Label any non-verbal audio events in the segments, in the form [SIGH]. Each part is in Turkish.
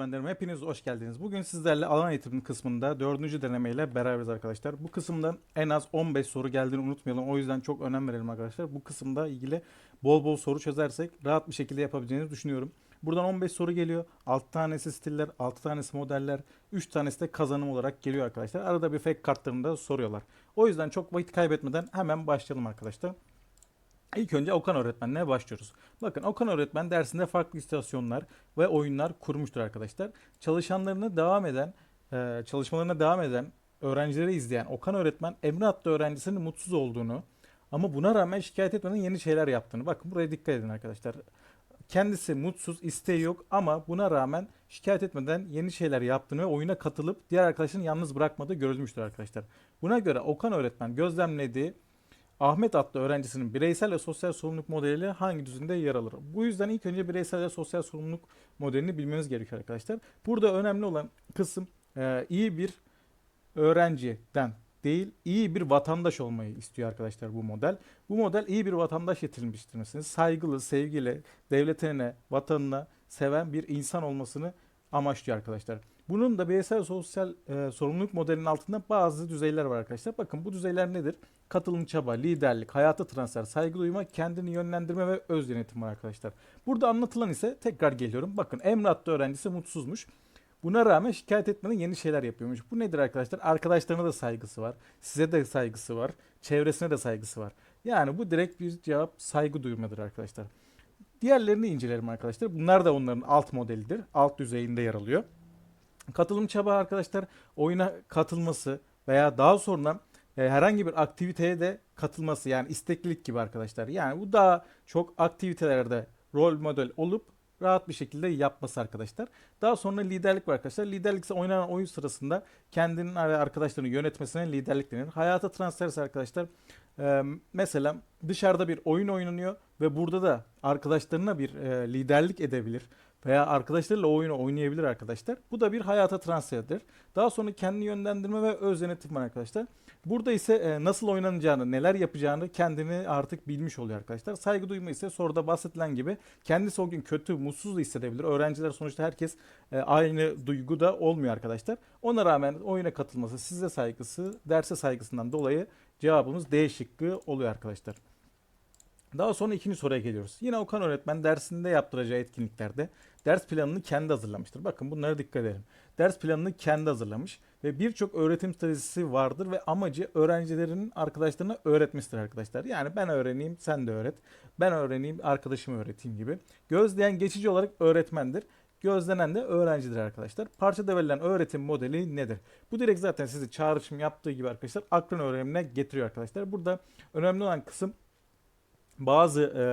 öğretmenlerim hepiniz hoş geldiniz. Bugün sizlerle alan eğitimi kısmında dördüncü denemeyle beraberiz arkadaşlar. Bu kısımda en az 15 soru geldiğini unutmayalım. O yüzden çok önem verelim arkadaşlar. Bu kısımda ilgili bol bol soru çözersek rahat bir şekilde yapabileceğinizi düşünüyorum. Buradan 15 soru geliyor. 6 tanesi stiller, 6 tanesi modeller, 3 tanesi de kazanım olarak geliyor arkadaşlar. Arada bir fake kartlarını da soruyorlar. O yüzden çok vakit kaybetmeden hemen başlayalım arkadaşlar. İlk önce Okan öğretmenle başlıyoruz. Bakın Okan öğretmen dersinde farklı istasyonlar ve oyunlar kurmuştur arkadaşlar. Çalışanlarını devam eden, e, çalışmalarına devam eden öğrencileri izleyen Okan öğretmen Emre adlı öğrencisinin mutsuz olduğunu ama buna rağmen şikayet etmeden yeni şeyler yaptığını. Bakın buraya dikkat edin arkadaşlar. Kendisi mutsuz, isteği yok ama buna rağmen şikayet etmeden yeni şeyler yaptığını ve oyuna katılıp diğer arkadaşını yalnız bırakmadığı görülmüştür arkadaşlar. Buna göre Okan öğretmen gözlemlediği Ahmet adlı öğrencisinin bireysel ve sosyal sorumluluk modeli hangi düzende yer alır? Bu yüzden ilk önce bireysel ve sosyal sorumluluk modelini bilmeniz gerekiyor arkadaşlar. Burada önemli olan kısım e, iyi bir öğrenciden değil, iyi bir vatandaş olmayı istiyor arkadaşlar bu model. Bu model iyi bir vatandaş yetiştirmesini, saygılı, sevgili, devletine, vatanına seven bir insan olmasını amaçlıyor arkadaşlar. Bunun da bireysel sosyal e, sorumluluk modelinin altında bazı düzeyler var arkadaşlar. Bakın bu düzeyler nedir? Katılım çaba, liderlik, hayata transfer, saygı duyma, kendini yönlendirme ve öz yönetim var arkadaşlar. Burada anlatılan ise tekrar geliyorum. Bakın Emre adlı öğrencisi mutsuzmuş. Buna rağmen şikayet etmeden yeni şeyler yapıyormuş. Bu nedir arkadaşlar? Arkadaşlarına da saygısı var. Size de saygısı var. Çevresine de saygısı var. Yani bu direkt bir cevap saygı duymadır arkadaşlar. Diğerlerini inceleyelim arkadaşlar. Bunlar da onların alt modelidir. Alt düzeyinde yer alıyor. Katılım çaba arkadaşlar oyuna katılması veya daha sonra e, herhangi bir aktiviteye de katılması yani isteklilik gibi arkadaşlar. Yani bu daha çok aktivitelerde rol model olup rahat bir şekilde yapması arkadaşlar. Daha sonra liderlik var arkadaşlar. Liderlik ise oynanan oyun sırasında kendinin ve arkadaşlarını yönetmesine liderlik denir. Hayata transfer ise arkadaşlar e, mesela dışarıda bir oyun oynanıyor ve burada da arkadaşlarına bir e, liderlik edebilir veya arkadaşlarıyla oyunu oynayabilir arkadaşlar. Bu da bir hayata transferdir. Daha sonra kendini yönlendirme ve öz yönetim var arkadaşlar. Burada ise e, nasıl oynanacağını, neler yapacağını kendini artık bilmiş oluyor arkadaşlar. Saygı duyma ise soruda bahsedilen gibi kendisi o gün kötü, mutsuz da hissedebilir. Öğrenciler sonuçta herkes e, aynı duyguda olmuyor arkadaşlar. Ona rağmen oyuna katılması, size saygısı, derse saygısından dolayı cevabımız D şıkkı oluyor arkadaşlar. Daha sonra ikinci soruya geliyoruz. Yine Okan öğretmen dersinde yaptıracağı etkinliklerde ders planını kendi hazırlamıştır. Bakın bunlara dikkat edelim. Ders planını kendi hazırlamış ve birçok öğretim stratejisi vardır ve amacı öğrencilerin arkadaşlarına öğretmesidir arkadaşlar. Yani ben öğreneyim sen de öğret. Ben öğreneyim arkadaşımı öğreteyim gibi. Gözleyen geçici olarak öğretmendir. Gözlenen de öğrencidir arkadaşlar. Parçada verilen öğretim modeli nedir? Bu direkt zaten sizi çağrışım yaptığı gibi arkadaşlar aklın öğrenimine getiriyor arkadaşlar. Burada önemli olan kısım bazı e,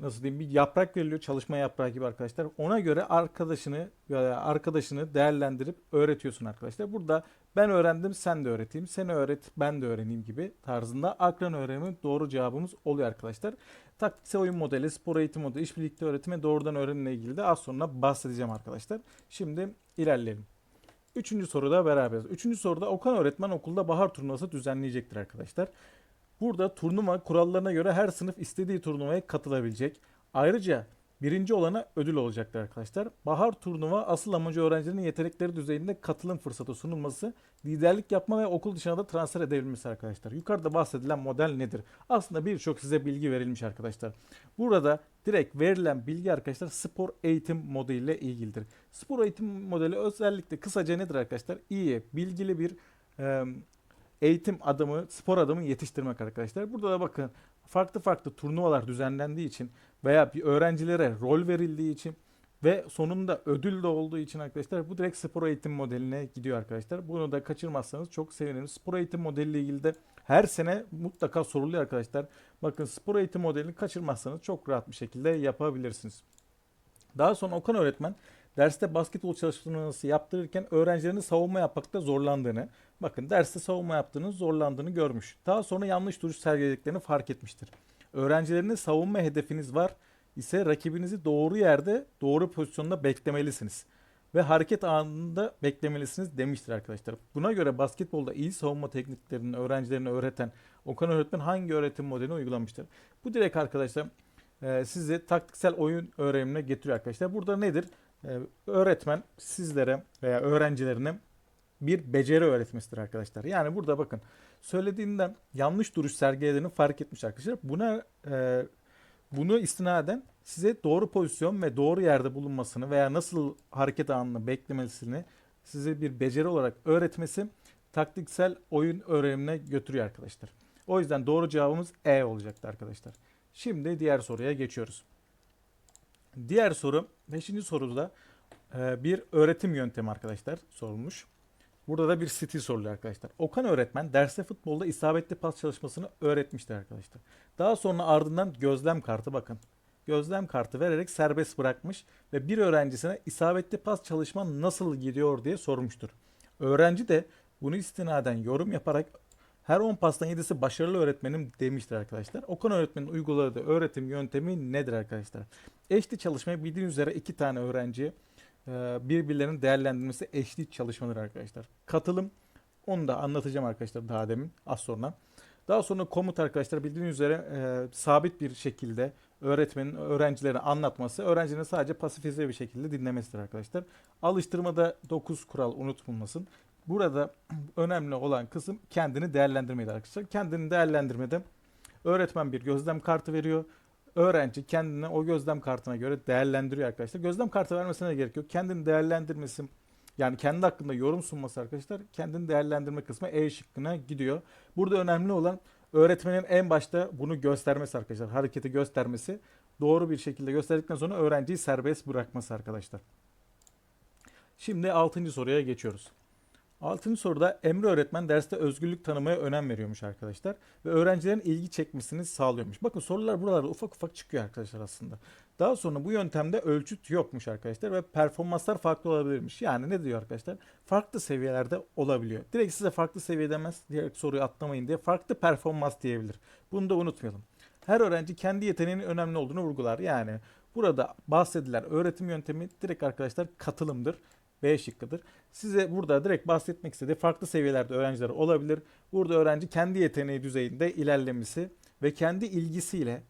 nasıl diyeyim bir yaprak veriliyor çalışma yaprağı gibi arkadaşlar. Ona göre arkadaşını veya arkadaşını değerlendirip öğretiyorsun arkadaşlar. Burada ben öğrendim sen de öğreteyim. Sen öğret ben de öğreneyim gibi tarzında akran öğrenimi doğru cevabımız oluyor arkadaşlar. Taktiksel oyun modeli, spor eğitim modeli, iş birlikte öğretime doğrudan öğrenimle ilgili de az sonra bahsedeceğim arkadaşlar. Şimdi ilerleyelim. Üçüncü soruda beraberiz. Üçüncü soruda Okan öğretmen okulda bahar turnuvası düzenleyecektir arkadaşlar. Burada turnuva kurallarına göre her sınıf istediği turnuvaya katılabilecek. Ayrıca birinci olana ödül olacaktır arkadaşlar. Bahar turnuva asıl amacı öğrencilerin yetenekleri düzeyinde katılım fırsatı sunulması, liderlik yapma ve okul dışına da transfer edebilmesi arkadaşlar. Yukarıda bahsedilen model nedir? Aslında birçok size bilgi verilmiş arkadaşlar. Burada direkt verilen bilgi arkadaşlar spor eğitim modeliyle ilgilidir. Spor eğitim modeli özellikle kısaca nedir arkadaşlar? İyi, bilgili bir e, eğitim adamı, spor adamı yetiştirmek arkadaşlar. Burada da bakın farklı farklı turnuvalar düzenlendiği için veya bir öğrencilere rol verildiği için ve sonunda ödül de olduğu için arkadaşlar bu direkt spor eğitim modeline gidiyor arkadaşlar. Bunu da kaçırmazsanız çok sevinirim. Spor eğitim modeliyle ilgili de her sene mutlaka soruluyor arkadaşlar. Bakın spor eğitim modelini kaçırmazsanız çok rahat bir şekilde yapabilirsiniz. Daha sonra Okan öğretmen derste basketbol çalışması yaptırırken öğrencilerin savunma yapmakta zorlandığını, bakın derste savunma yaptığını zorlandığını görmüş. Daha sonra yanlış duruş sergilediklerini fark etmiştir. Öğrencilerinin savunma hedefiniz var ise rakibinizi doğru yerde, doğru pozisyonda beklemelisiniz. Ve hareket anında beklemelisiniz demiştir arkadaşlar. Buna göre basketbolda iyi savunma tekniklerini öğrencilerine öğreten Okan öğretmen hangi öğretim modelini uygulamıştır? Bu direkt arkadaşlar sizi taktiksel oyun öğrenimine getiriyor arkadaşlar. Burada nedir? Ee, öğretmen sizlere veya öğrencilerine bir beceri öğretmesidir arkadaşlar. Yani burada bakın söylediğinden yanlış duruş sergilediğini fark etmiş arkadaşlar. Buna e, bunu istinaden size doğru pozisyon ve doğru yerde bulunmasını veya nasıl hareket anını beklemesini size bir beceri olarak öğretmesi taktiksel oyun öğrenimine götürüyor arkadaşlar. O yüzden doğru cevabımız E olacaktı arkadaşlar. Şimdi diğer soruya geçiyoruz. Diğer soru 5. soruda e, bir öğretim yöntemi arkadaşlar sorulmuş. Burada da bir stil soruluyor arkadaşlar. Okan öğretmen derste futbolda isabetli pas çalışmasını öğretmişti arkadaşlar. Daha sonra ardından gözlem kartı bakın. Gözlem kartı vererek serbest bırakmış ve bir öğrencisine isabetli pas çalışma nasıl gidiyor diye sormuştur. Öğrenci de bunu istinaden yorum yaparak her 10 pastan 7'si başarılı öğretmenim demiştir arkadaşlar. Okan öğretmenin uyguladığı öğretim yöntemi nedir arkadaşlar? Eşli çalışmayı bildiğiniz üzere iki tane öğrenci e, birbirlerinin değerlendirmesi eşli çalışmadır arkadaşlar. Katılım onu da anlatacağım arkadaşlar daha demin az sonra. Daha sonra komut arkadaşlar bildiğiniz üzere e, sabit bir şekilde öğretmenin öğrencilere anlatması, öğrencinin sadece pasifize bir şekilde dinlemesidir arkadaşlar. Alıştırmada 9 kural unutulmasın. Burada önemli olan kısım kendini değerlendirmeydi arkadaşlar. Kendini değerlendirmede öğretmen bir gözlem kartı veriyor. Öğrenci kendini o gözlem kartına göre değerlendiriyor arkadaşlar. Gözlem kartı vermesine gerek yok. Kendini değerlendirmesi yani kendi hakkında yorum sunması arkadaşlar kendini değerlendirme kısmı E şıkkına gidiyor. Burada önemli olan öğretmenin en başta bunu göstermesi arkadaşlar. Hareketi göstermesi. Doğru bir şekilde gösterdikten sonra öğrenciyi serbest bırakması arkadaşlar. Şimdi 6. soruya geçiyoruz. Altıncı soruda Emre öğretmen derste özgürlük tanımaya önem veriyormuş arkadaşlar. Ve öğrencilerin ilgi çekmesini sağlıyormuş. Bakın sorular buralarda ufak ufak çıkıyor arkadaşlar aslında. Daha sonra bu yöntemde ölçüt yokmuş arkadaşlar ve performanslar farklı olabilirmiş. Yani ne diyor arkadaşlar? Farklı seviyelerde olabiliyor. Direkt size farklı seviye demez. Diğer soruyu atlamayın diye farklı performans diyebilir. Bunu da unutmayalım. Her öğrenci kendi yeteneğinin önemli olduğunu vurgular. Yani burada bahsedilen öğretim yöntemi direkt arkadaşlar katılımdır. B şıkkıdır. Size burada direkt bahsetmek istediği farklı seviyelerde öğrenciler olabilir. Burada öğrenci kendi yeteneği düzeyinde ilerlemesi ve kendi ilgisiyle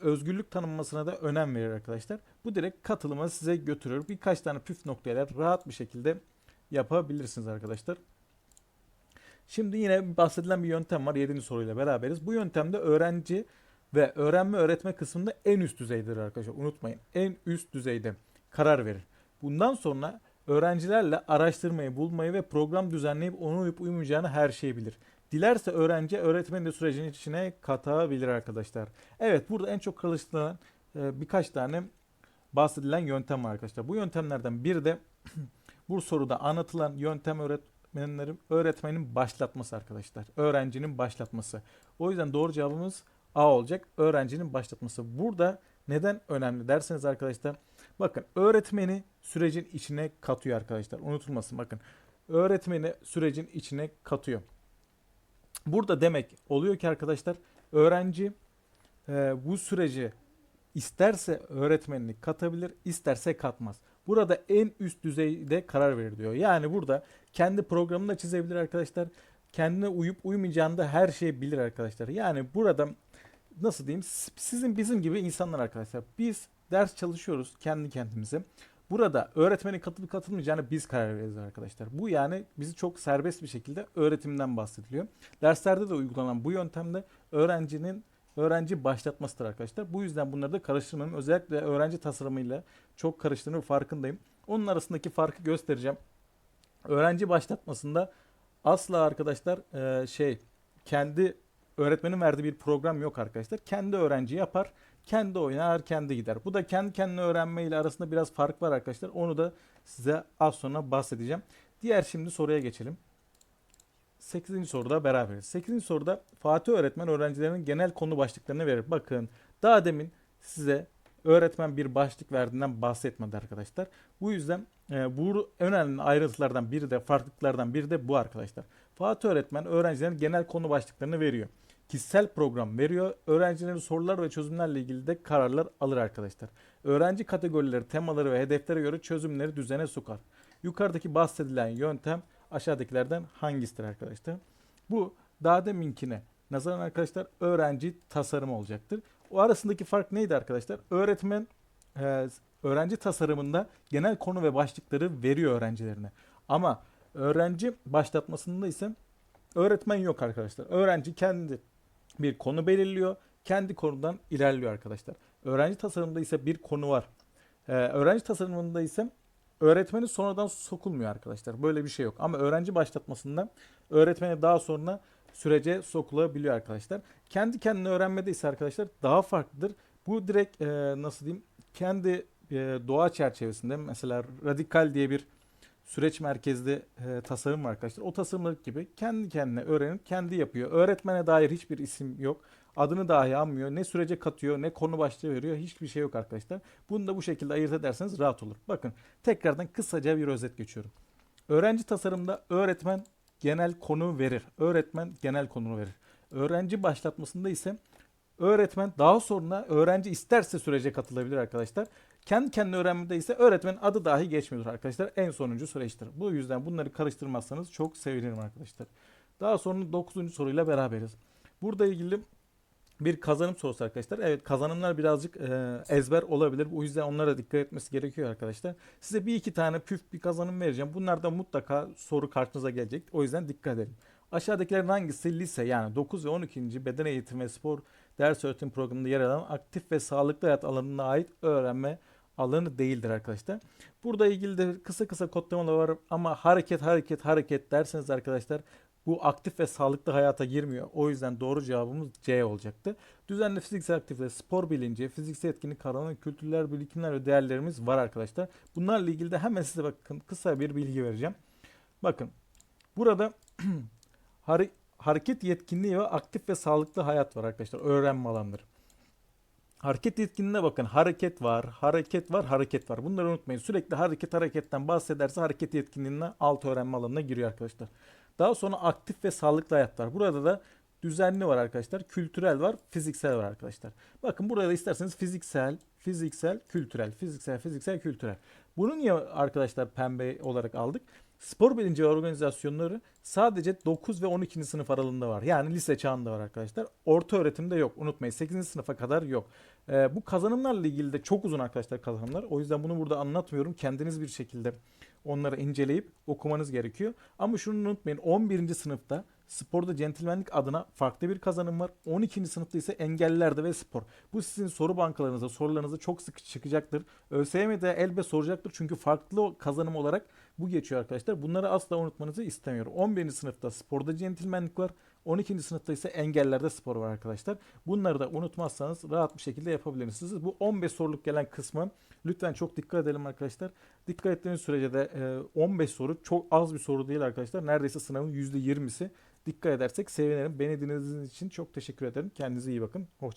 özgürlük tanınmasına da önem verir arkadaşlar. Bu direkt katılıma size götürür. Birkaç tane püf noktayla rahat bir şekilde yapabilirsiniz arkadaşlar. Şimdi yine bahsedilen bir yöntem var 7. soruyla beraberiz. Bu yöntemde öğrenci ve öğrenme öğretme kısmında en üst düzeydir arkadaşlar. Unutmayın en üst düzeyde karar verir. Bundan sonra öğrencilerle araştırmayı, bulmayı ve program düzenleyip onu uyup uymayacağını her şeyi bilir. Dilerse öğrenci öğretmeni de sürecin içine katabilir arkadaşlar. Evet burada en çok çalışılan e, birkaç tane bahsedilen yöntem var arkadaşlar. Bu yöntemlerden biri de [CLEARS THROAT] bu soruda anlatılan yöntem öğretmenlerin öğretmenin başlatması arkadaşlar. Öğrencinin başlatması. O yüzden doğru cevabımız A olacak. Öğrencinin başlatması. Burada neden önemli derseniz arkadaşlar bakın öğretmeni sürecin içine katıyor arkadaşlar. Unutulmasın bakın. Öğretmeni sürecin içine katıyor. Burada demek oluyor ki arkadaşlar öğrenci e, bu süreci isterse öğretmenini katabilir, isterse katmaz. Burada en üst düzeyde karar verir diyor. Yani burada kendi programını da çizebilir arkadaşlar. Kendine uyup uymayacağını da her şeyi bilir arkadaşlar. Yani burada nasıl diyeyim sizin bizim gibi insanlar arkadaşlar. Biz ders çalışıyoruz kendi kendimize. Burada öğretmenin katılıp katılmayacağını biz karar veririz arkadaşlar. Bu yani bizi çok serbest bir şekilde öğretimden bahsediliyor. Derslerde de uygulanan bu yöntemde öğrencinin öğrenci başlatmasıdır arkadaşlar. Bu yüzden bunları da karıştırmam. Özellikle öğrenci tasarımıyla çok karıştığını farkındayım. Onun arasındaki farkı göstereceğim. Öğrenci başlatmasında asla arkadaşlar şey kendi öğretmenin verdiği bir program yok arkadaşlar. Kendi öğrenci yapar, kendi oynar, kendi gider. Bu da kendi kendine öğrenme ile arasında biraz fark var arkadaşlar. Onu da size az sonra bahsedeceğim. Diğer şimdi soruya geçelim. 8. soruda beraberiz. 8. soruda Fatih öğretmen öğrencilerin genel konu başlıklarını verir. Bakın daha demin size öğretmen bir başlık verdiğinden bahsetmedi arkadaşlar. Bu yüzden e, bu önemli ayrıntılardan biri de farklılıklardan biri de bu arkadaşlar. Fatih öğretmen öğrencilerin genel konu başlıklarını veriyor kişisel program veriyor. Öğrencilerin sorular ve çözümlerle ilgili de kararlar alır arkadaşlar. Öğrenci kategorileri, temaları ve hedeflere göre çözümleri düzene sokar. Yukarıdaki bahsedilen yöntem aşağıdakilerden hangisidir arkadaşlar? Bu daha deminkine nazaran arkadaşlar öğrenci tasarımı olacaktır. O arasındaki fark neydi arkadaşlar? Öğretmen e, öğrenci tasarımında genel konu ve başlıkları veriyor öğrencilerine. Ama öğrenci başlatmasında ise öğretmen yok arkadaşlar. Öğrenci kendi bir konu belirliyor. Kendi konudan ilerliyor arkadaşlar. Öğrenci tasarımında ise bir konu var. Ee, öğrenci tasarımında ise öğretmeni sonradan sokulmuyor arkadaşlar. Böyle bir şey yok. Ama öğrenci başlatmasında öğretmeni daha sonra sürece sokulabiliyor arkadaşlar. Kendi kendine öğrenmede ise arkadaşlar daha farklıdır. Bu direkt e, nasıl diyeyim kendi e, doğa çerçevesinde mesela radikal diye bir süreç merkezli e, tasarım var arkadaşlar. O tasarımlık gibi kendi kendine öğrenip kendi yapıyor. Öğretmene dair hiçbir isim yok. Adını dahi anmıyor. Ne sürece katıyor ne konu başlığı veriyor. Hiçbir şey yok arkadaşlar. Bunu da bu şekilde ayırt ederseniz rahat olur. Bakın tekrardan kısaca bir özet geçiyorum. Öğrenci tasarımda öğretmen genel konu verir. Öğretmen genel konu verir. Öğrenci başlatmasında ise öğretmen daha sonra öğrenci isterse sürece katılabilir arkadaşlar. Kendi kendine öğrenmede ise öğretmenin adı dahi geçmiyordur arkadaşlar. En sonuncu süreçtir. Bu yüzden bunları karıştırmazsanız çok sevinirim arkadaşlar. Daha sonra 9. soruyla beraberiz. Burada ilgili bir kazanım sorusu arkadaşlar. Evet kazanımlar birazcık e, ezber olabilir. O yüzden onlara dikkat etmesi gerekiyor arkadaşlar. Size bir iki tane püf bir kazanım vereceğim. Bunlardan mutlaka soru karşınıza gelecek. O yüzden dikkat edin. Aşağıdakilerin hangisi lise yani 9 ve 12. beden eğitimi ve spor ders öğretim programında yer alan aktif ve sağlıklı hayat alanına ait öğrenme alanı değildir arkadaşlar. Burada ilgili de kısa kısa kodlamalar var ama hareket hareket hareket derseniz arkadaşlar bu aktif ve sağlıklı hayata girmiyor. O yüzden doğru cevabımız C olacaktı. Düzenli fiziksel aktivite, spor bilinci, fiziksel etkinlik kavramı, kültürler, birikimler ve değerlerimiz var arkadaşlar. Bunlarla ilgili de hemen size bakın kısa bir bilgi vereceğim. Bakın burada [CLEARS THROAT] hare- hareket yetkinliği ve aktif ve sağlıklı hayat var arkadaşlar. Öğrenme alanları. Hareket yetkinliğine bakın. Hareket var, hareket var, hareket var. Bunları unutmayın. Sürekli hareket hareketten bahsederse hareket yetkinliğine alt öğrenme alanına giriyor arkadaşlar. Daha sonra aktif ve sağlıklı hayat var. Burada da düzenli var arkadaşlar. Kültürel var, fiziksel var arkadaşlar. Bakın burada da isterseniz fiziksel, fiziksel, kültürel, fiziksel, fiziksel, kültürel. Bunu niye arkadaşlar pembe olarak aldık? Spor bilinci ve organizasyonları sadece 9 ve 12. sınıf aralığında var. Yani lise çağında var arkadaşlar. Orta öğretimde yok. Unutmayın 8. sınıfa kadar yok. Ee, bu kazanımlarla ilgili de çok uzun arkadaşlar kazanımlar. O yüzden bunu burada anlatmıyorum. Kendiniz bir şekilde onları inceleyip okumanız gerekiyor. Ama şunu unutmayın 11. sınıfta sporda centilmenlik adına farklı bir kazanım var. 12. sınıfta ise engellilerde ve spor. Bu sizin soru bankalarınıza, sorularınıza çok sık çıkacaktır. ÖSYM'de elbet soracaktır. Çünkü farklı kazanım olarak bu geçiyor arkadaşlar. Bunları asla unutmanızı istemiyorum. 11. sınıfta sporda centilmenlik var. 12. sınıfta ise engellerde spor var arkadaşlar. Bunları da unutmazsanız rahat bir şekilde yapabilirsiniz. Bu 15 soruluk gelen kısmı lütfen çok dikkat edelim arkadaşlar. Dikkat ettiğiniz sürece de e, 15 soru çok az bir soru değil arkadaşlar. Neredeyse sınavın %20'si. Dikkat edersek sevinirim. Beni dinlediğiniz için çok teşekkür ederim. Kendinize iyi bakın. Hoşçakalın.